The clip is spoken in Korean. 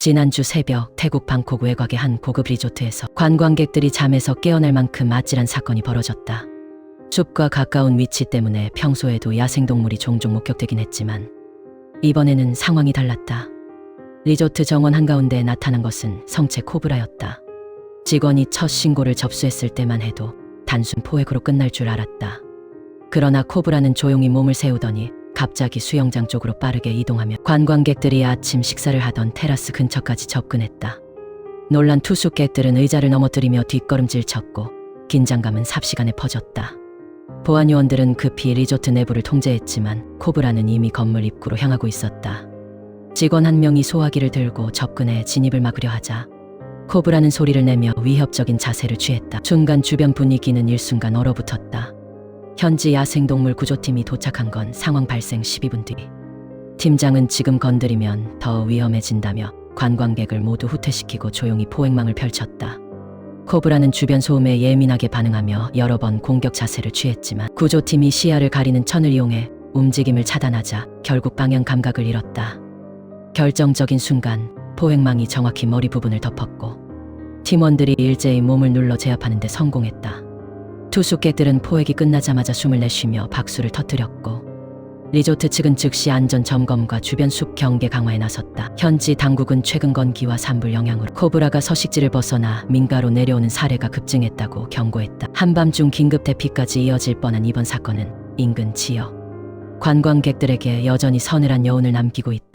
지난주 새벽 태국 방콕 외곽의 한 고급 리조트에서 관광객들이 잠에서 깨어날 만큼 아찔한 사건이 벌어졌다. 숲과 가까운 위치 때문에 평소에도 야생동물이 종종 목격되긴 했지만 이번에는 상황이 달랐다. 리조트 정원 한가운데 나타난 것은 성체 코브라였다. 직원이 첫 신고를 접수했을 때만 해도 단순 포획으로 끝날 줄 알았다. 그러나 코브라는 조용히 몸을 세우더니 갑자기 수영장 쪽으로 빠르게 이동하며 관광객들이 아침 식사를 하던 테라스 근처까지 접근했다. 놀란 투숙객들은 의자를 넘어뜨리며 뒷걸음질 쳤고 긴장감은 삽시간에 퍼졌다. 보안 요원들은 급히 리조트 내부를 통제했지만 코브라는 이미 건물 입구로 향하고 있었다. 직원 한 명이 소화기를 들고 접근해 진입을 막으려 하자 코브라는 소리를 내며 위협적인 자세를 취했다. 순간 주변 분위기는 일순간 얼어붙었다. 현지 야생동물 구조팀이 도착한 건 상황 발생 12분 뒤. 팀장은 지금 건드리면 더 위험해진다며 관광객을 모두 후퇴시키고 조용히 포획망을 펼쳤다. 코브라는 주변 소음에 예민하게 반응하며 여러 번 공격 자세를 취했지만 구조팀이 시야를 가리는 천을 이용해 움직임을 차단하자 결국 방향 감각을 잃었다. 결정적인 순간 포획망이 정확히 머리 부분을 덮었고 팀원들이 일제히 몸을 눌러 제압하는 데 성공했다. 투숙객들은 포획이 끝나자마자 숨을 내쉬며 박수를 터뜨렸고 리조트 측은 즉시 안전 점검과 주변 숲 경계 강화에 나섰다. 현지 당국은 최근 건기와 산불 영향으로 코브라가 서식지를 벗어나 민가로 내려오는 사례가 급증했다고 경고했다. 한밤중 긴급 대피까지 이어질 뻔한 이번 사건은 인근 지역 관광객들에게 여전히 서늘한 여운을 남기고 있다.